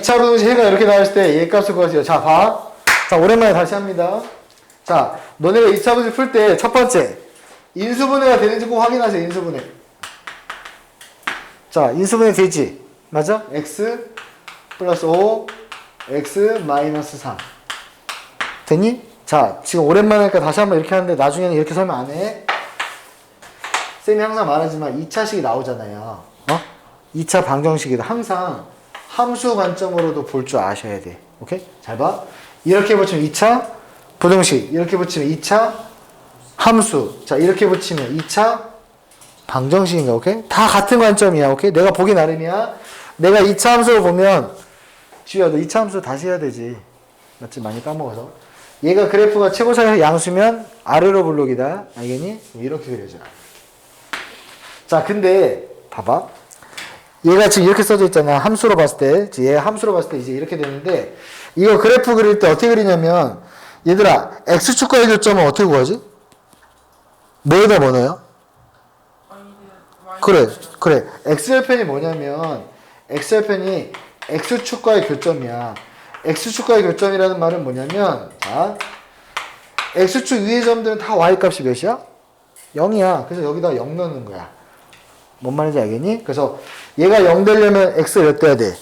2차 분동식 해가 이렇게 나왔을 때 얘 값을 구하세요. 자, 봐. 자, 오랜만에 다시 합니다. 자, 너네가 2차 분식 풀때 첫 번째 인수분해가 되는지 꼭 확인하세요. 인수분해. 자, 인수분해 되지? 맞아? x 플러스 5 x 마이너스 3 됐니? 자, 지금 오랜만에 하니까 다시 한번 이렇게 하는데 나중에는 이렇게 설명 안 해. 쌤이 항상 말하지만 2차식이 나오잖아요. 어? 2차 방정식이다. 항상 함수 관점으로도 볼 줄 아셔야 돼. 오케이? 잘 봐. 이렇게 붙이면 2차 부등식. 이렇게 붙이면 2차 함수. 자, 이렇게 붙이면 2차 방정식인가, 오케이? 다 같은 관점이야, 오케이? 내가 보기 나름이야. 내가 2차 함수를 보면, 지우야, 너 2차 함수 다시 해야 되지. 맞지? 많이 까먹어서. 얘가 그래프가 최고차에서 양수면 아래로 블록이다. 알겠니? 이렇게 그려져. 자, 근데, 봐봐. 얘가 지금 이렇게 써져 있잖아. 함수로 봤을 때. 얘 함수로 봤을 때 이제 이렇게 되는데, 이거 그래프 그릴 때 어떻게 그리냐면, 얘들아, x축과의 교점은 어떻게 구하지? 뭐에다 뭐 넣어요? 그래, 그래. x절편이 뭐냐면, x절편이 x축과의 교점이야. x축과의 교점이라는 말은 뭐냐면, 자, x축 위의 점들은 다 y값이 몇이야? 0이야. 그래서 여기다 0 넣는 거야. 뭔 말인지 알겠니? 그래서 얘가 0 되려면 x가 몇 돼야 돼?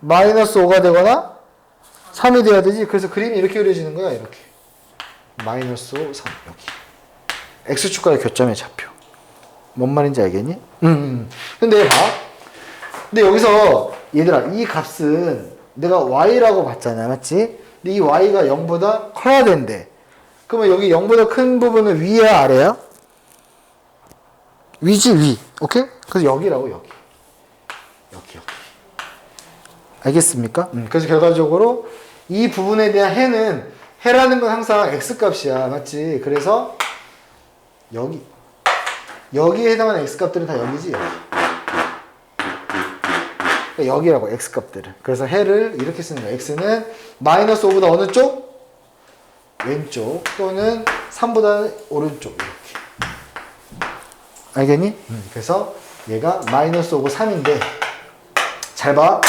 마이너스 5가 되거나 3이 돼야 되지. 그래서 그림이 이렇게 그려지는 거야. 이렇게. 마이너스 5, 3. 여기. x축과의 교점의 좌표. 뭔 말인지 알겠니? 음, 음. 근데 봐. 근데 여기서 얘들아 이 값은 내가 y라고 봤잖아. 맞지? 근데 이 y가 0보다 커야 된대. 그러면 여기 0보다 큰 부분은 위야 아래야? 위지 위. 오케이? 그래서 여기라고 여기. 여기 여기. 알겠습니까? 음, 그래서 결과적으로 이 부분에 대한 해는 해라는 건 항상 x 값이야. 맞지? 그래서 여기 여기에 해당하는 x 값들은 다 여기지. 여기. 그러니까 여기라고 x 값들은. 그래서 해를 이렇게 쓰는 거야. x는 마이너스 5보다 어느 쪽? 왼쪽 또는 3보다 오른쪽 이렇게. 알겠니? 음, 그래서 얘가 마이너스 5고 3인데 잘 봐.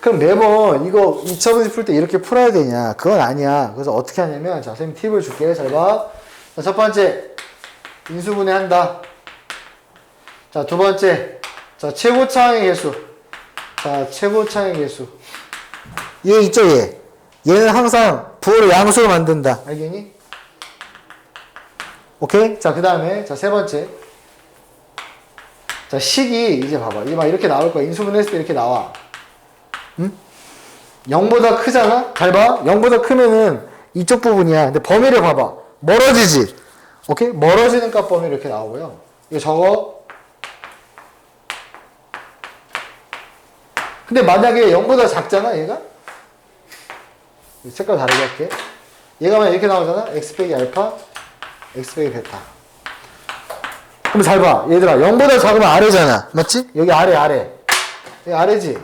그럼 매번 이거 2차 분식 풀때 이렇게 풀어야 되냐? 그건 아니야. 그래서 어떻게 하냐면 자, 선생님 팁을 줄게. 잘 봐. 자, 첫 번째 인수분해 한다. 자, 두 번째. 자, 최고차항의 개수. 자, 최고차항의 개수. 얘 있죠, 얘. 얘는 항상 부호를 양수로 만든다. 알겠니? 오케이? 자, 그 다음에, 자, 세 번째. 자, 식이, 이제 봐봐. 이게 막 이렇게 나올 거야. 인수분해 했을 때 이렇게 나와. 응? 0보다 크잖아? 잘 봐. 0보다 크면은 이쪽 부분이야. 근데 범위를 봐봐. 멀어지지? 오케이? 멀어지는 값 범위 이렇게 나오고요. 이거 적어. 근데 만약에 0보다 작잖아, 얘가? 색깔 다르게 할게. 얘가 만약 이렇게 나오잖아? x 빼기 알파, x 빼기 베타. 그럼 잘 봐. 얘들아, 0보다 작으면 아래잖아. 맞지? 여기 아래, 아래. 여기 아래지?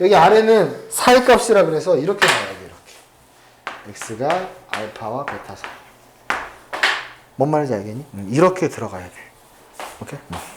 여기 아래는 사이 값이라 그래서 이렇게 나와야 돼, 이렇게. x가 알파와 베타 사이. 뭔 말인지 알겠니? 음, 이렇게 들어가야 돼. 오케이? 음.